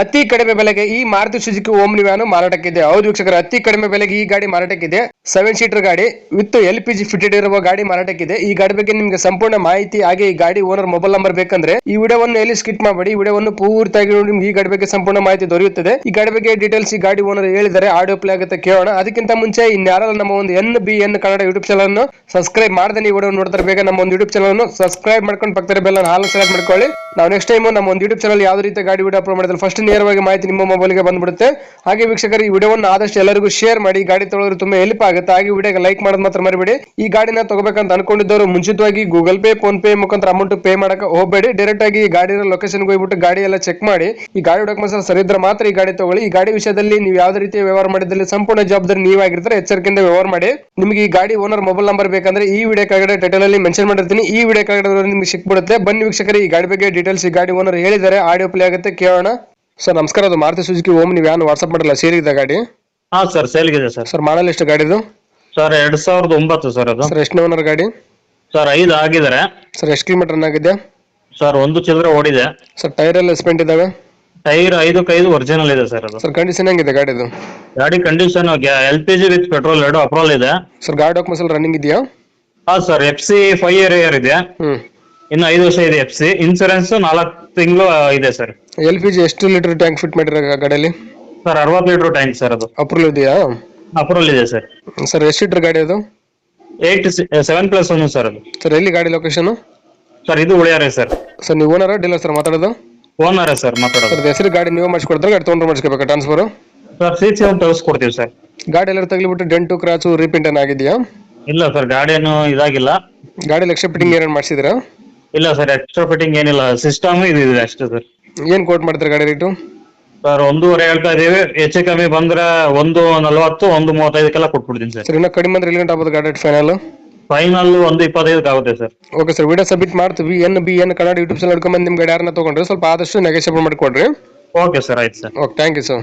ಅತಿ ಕಡಿಮೆ ಬೆಲೆಗೆ ಈ ಮಾರುತಿ ಸುಜುಕಿ ಓಮ್ನಿ ವ್ಯಾನು ಮಾರಾಟಕ್ಕಿದೆ. ಹೌದು ವೀಕ್ಷಕರ, ಅತಿ ಕಡಿಮೆ ಬೆಲೆಗೆ ಈ ಗಾಡಿ ಮಾರಾಟಕ್ಕಿದೆ. ಸೆವೆನ್ ಸೀಟರ್ ಗಾಡಿ with L P G fitted ಇರುವ ಗಾಡಿ ಮಾರಾಟಕ್ಕಿದೆ. ಈ ಗಾಡಿ ಬಗ್ಗೆ ನಿಮಗೆ ಸಂಪೂರ್ಣ ಮಾಹಿತಿ ಹಾಗೆ ಈ ಗಾಡಿ ಓನರ್ ಮೊಬೈಲ್ ನಂಬರ್ ಬೇಕಂದ್ರೆ ಈ ವಿಡಿಯೋವನ್ನು ಎಲ್ಲಿ ಸ್ಕಿಟ್ ಮಾಡಬೇಡಿ. ವಿಡಿಯೋವನ್ನು ಪೂರ್ತಿಯಾಗಿ ನಿಮ್ಗೆ ಈ ಗಾಡಿ ಬಗ್ಗೆ ಸಂಪೂರ್ಣ ಮಾಹಿತಿ ದೊರೆಯುತ್ತದೆ. ಈ ಗಾಡಿ ಬಗ್ಗೆ ಡೀಟೇಲ್ಸ್ ಈ ಗಾಡಿ ಓನರ್ ಹೇಳಿದರೆ ಆಡಿಯೋ ಪ್ಲೇ ಆಗುತ್ತೆ ಕೇಳೋಣ. ಅದಕ್ಕಿಂತ ಮುಂಚೆ ಇನ್ಯಾರಲ್ಲ ನಮ್ಮ ಒಂದು N B N Kannada YouTube channel ಅನ್ನು ಸಬ್ಸ್ಕ್ರೈಬ್ ಮಾಡದೆ ನೀವು ವಿಡಿಯೋ ನೋಡ್ತಾರೆ. ಬೇಗ ನಮ್ಮ ಒಂದು ಯೂಟ್ಯೂಬ್ ಚಾನಲ್ ಅನ್ನು ಸಬ್ಸ್ಕ್ರೈಬ್ ಮಾಡ್ಕೊಂಡು ಪಕ್ಕದ ಬೆಲ್ಲ ಹಾಲು ಸೆಲೆಕ್ಟ್ ಮಾಡ್ಕೊಳ್ಳಿ. ನಾವು ನೆಕ್ಸ್ಟ್ ಟೈಮ್ ನಮ್ಮ ಒಂದು ಯೂಟ್ಯೂಬ್ ಚಾನಲ್ ಯಾವ ರೀತಿ ಗಾಡಿ ವಿಡಿಯೋ ಅಪ್ಲೋಡ್ ಮಾಡಿದ್ರೆ ಫಸ್ಟ್ ನೇರವಾಗಿ ಮಾಹಿತಿ ನಿಮ್ಮ ಮೊಬೈಲ್ಗೆ ಬಂದ್ಬಿಡುತ್ತೆ. ಹಾಗೆ ವೀಕ್ಷಕರು, ಈ ವಿಡಿಯೋವನ್ನು ಆದಷ್ಟು ಎಲ್ಲರಿಗೂ ಶೇರ್ ಮಾಡಿ. ಗಾಡಿ ತೊಳೆದ್ರೆ ತುಂಬಾ ಹೆಲ್ಪ್ ಆಗುತ್ತೆ. ಹಾಗೆ ವಿಡಿಯೋಗೆ ಲೈಕ್ ಮಾಡೋದು ಮಾತ್ರ ಮರಿಬೇಡಿ. ಈ ಗಾಡಿನ ತಗೋಬೇಕಂತ ಅನ್ಕೊಂಡಿದ್ದವರು ಮುಂಚಿತವಾಗಿ ಗೂಗಲ್ ಪೇ ಫೋನ್ ಪೇ ಮುಖಾಂತರ ಅಮೌಂಟ್ ಪೇ ಮಾಡಕ್ಕೆ ಹೋಗಬೇಡಿ. ಡೈರೆಕ್ಟ್ ಆಗಿ ಈ ಗಾಡಿ ಲೊಕೇಶನ್ ಹೋಗ್ಬಿಟ್ಟು ಗಾಡಿ ಎಲ್ಲ ಚೆಕ್ ಮಾಡಿ. ಈ ಗಾಡಿ ಡಾಕ್ಯುಮೆಂಟ್ಸ್ ಸರಿ ಇದ್ರೆ ಮಾತ್ರ ಈ ಗಾಡಿ ತಗೊಳ್ಳಿ. ಈ ಗಾಡಿ ವಿಷಯದಲ್ಲಿ ನೀವು ಯಾವುದೇ ರೀತಿಯ ವ್ಯವಹಾರ ಮಾಡಿದಲ್ಲಿ ಸಂಪೂರ್ಣ ಜವಾಬ್ದಾರಿ ನೀವಾಗಿರ್ತಾರೆ, ಎಚ್ಚರಿಕೆಯಿಂದ ವ್ಯವಹಾರ ಮಾಡಿ. ನಿಮಗೆ ಈ ಗಾಡಿ ಓನರ್ ಮೊಬೈಲ್ ನಂಬರ್ ಬೇಕಂದ್ರೆ ಈ ವಿಡಿಯೋ ಕೆಳಗಡೆ ಟೈಟಲ್ ಅಲ್ಲಿ ಮೆನ್ಷನ್ ಮಾಡಿರ್ತೀನಿ. ಈ ವಿಡಿಯೋ ಕೆಳಗಡೆ ನಿಮಗೆ ಸಿಕ್ಬಿಡುತ್ತೆ. ಬನ್ನಿ ವೀಕ್ಷಕರು, ಈ ಗಾಡಿ ಬಗ್ಗೆ ಡೀಟೇಲ್ಸ್ ಈ ಗಾಡಿ ಓನರ್ ಹೇಳಿದ್ದಾರೆ. ಆಡಿಯೋ ಪ್ಲೇ ಆಗುತ್ತೆ, ಕೇಳೋಣ. ಸರ್ ನಮಸ್ಕಾರ, ಅದು ಮಾರುತಿ ಸುಜುಕಿ ಓಮ್ ನೀವು ಯಾರು ವಾಟ್ಸಪ್ ಮಾಡಲ್ಲ ಸೇರಿದ್ದ ಗಾಡಿ. ಹಾ ಸರ್ ಸೇಲ್ಗಿದೆ ಸರ್. ಸರ್ ಮಾಡಲ್ ಎಷ್ಟು ಗಾಡಿದು? ಸರ್ ಎರಡ್ ಸಾವಿರದ ಒಂಬತ್ತು ಸರ್ ಅದು. ಸರ್ ಎಷ್ಟು ಓನರ್ ಗಾಡಿ? ಸರ್ ಐದು ಆಗಿದ್ದಾರೆ ಸರ್ ಎಷ್ಟು ಕಿಲೋಮೀಟರ್ ಆಗಿದೆ? ಸರ್ ಒಂದು ಚಿಲ್ಲರೆ ಓಡಿದೆ. ಸರ್ ಟೈರ್ ಎಲ್ಲ ಸ್ಪೆಂಟ್ ಇದಾವೆ? ಟೈರ್ ಐದು ಕೈದು ಒರಿಜಿನಲ್ ಇದೆ ಸರ್ ಅದು. ಸರ್ ಕಂಡೀಷನ್ ಹೆಂಗಿದೆ ಗಾಡಿದು? ಗಾಡಿ condition L P G with petrol ಎರಡು ಅಪ್ರೋಲ್ ಇದೆ. ಸರ್ ಗಾಡಿ ಡಾಕ್ಯುಮೆಂಟ್ಸ್ ಎಲ್ಲ ರನ್ನಿಂಗ್ ಇದೆಯಾ? ಹಾ sir F C five year year ಇದೆ. ಹ್ಞೂ ಇನ್ನು ಐದು ವರ್ಷ ಇದೆ ಎಫ್ ಸಿ ಇನ್ಸೂರೆನ್ಸ್ ನಾಲ್ಕು ತಿಂಗಳು ಇದೆ ಸರ್. ಎಲ್ ಪಿ ಜಿ ಎಷ್ಟು ಲೀಟರ್ ಟ್ಯಾಂಕ್ ಫಿಟ್ ಮಾಡಿರೋ ಗಾಡಿಯಲ್ಲಿ? ಸರ್ ಅರವತ್ತು ಲೀಟರ್ ಟ್ಯಾಂಕ್ ಸರ್ ಅದು. ಅಪ್ರೂವಲ್ ಇದೆಯಾ? ಅಪ್ರೋಲ್ ಇದೆ ಸರ್. ಸರ್ ಎಷ್ಟು ಲೀಟರ್ ಗಾಡಿ ಅದು? Eight seven plus one sir ಅದು. ಸರ್ ಎಲ್ಲಿ ಗಾಡಿ ಲೊಕೇಶನ್ ಸರ್ ಇದು ಉಳಿಯಾರೆ ಸರ್. ಸರ್ ನೀವು ಓನರ ಡೀಲರ್ ಸರ್ ಮಾತಾಡೋದು? ಓನರೇ ಸರ್ ಮಾತಾಡೋದು. ಸರ್ ಹೆಸರು ಗಾಡಿ ನೀವು ಮಾಡಿಸ್ಕೊಡ್ತಾರೆ ಗಾಡಿ ತೊಗೊಂಡ್ರೆ ಮಾಡಿಸ್ಕೋಬೇಕಾ ಟ್ರಾನ್ಸ್ಫರ್ ಸರ್ ಸಿ ಸಿ ಒಂದು ತೆಗೆಸ್ಕೊಡ್ತೀವಿ ಸರ್. ಗಾಡಿ ಎಲ್ಲ ತಗಲಿಬಿಟ್ಟು ಡೆಂಟು ಕ್ರಾಚು ರೀಪೇಂಟ್ ಏನ್ ಆಗಿದೆಯಾ? ಇಲ್ಲ ಸರ್ ಗಾಡಿ ಏನು ಇದಾಗಿಲ್ಲ. ಗಾಡಿ ಲಕ್ಷ ಫಿಟ್ಟಿಂಗ್ ಏನೇನು ಮಾಡಿಸಿದ್ರಾ ಇಲ್ಲ ಸರ್ ಎಕ್ಸ್ಟ್ರಾ ಫಿಟ್ಟಿಂಗ್ ಏನಿಲ್ಲ. ಸಿಸ್ಟಮ್ ಇದು ಇದೆ ಅಷ್ಟೇ ಸರ್. ಏನು ಕೋಟ್ ಮಾಡ್ತಾರೆ ಗಾಡಿ ರೇಟು ಸರ್ ಒಂದೂವರೆ ಹೇಳ್ತಾ ಇದೀವಿ. ಹೆಚ್ಚು ಕಮ್ಮಿ ಬಂದ್ರೆ ಒಂದು ನಲವತ್ತು ಒಂದು ಮೂವತ್ತೈದಕ್ಕೆಲ್ಲ ಕೊಟ್ಬಿಡ್ತೀನಿ ಸರ್. ಸರ್ ಇನ್ನೂ ಕಡಿಮೆ ಅಂದ್ರೆ ಎಲ್ಲಿ ಗಂಟೆ ಆಗ್ಬೋದು ಗಾಡಿ ಫೈನಲ್ ಫೈನಲ್ ಒಂದು ಇಪ್ಪತ್ತೈದಕ್ಕೆ ಆಗುತ್ತೆ sir. Okay sir video submit ಮಾಡ್ತೀವಿ. N B N Kannada YouTube channel ಹಿಡ್ಕೊಂಬಂದು ನಿಮ್ಮ ಗಾಡಿ ಯಾರನ್ನ ತೊಗೊಂಡ್ರೆ ಸ್ವಲ್ಪ ಆದಷ್ಟು ನೆಗೆಷಿಯಬಲ್ ಮಾಡಿಕೊಡ್ರಿ. ಓಕೆ ಸರ್ ಆಯ್ತು sir okay thank you sir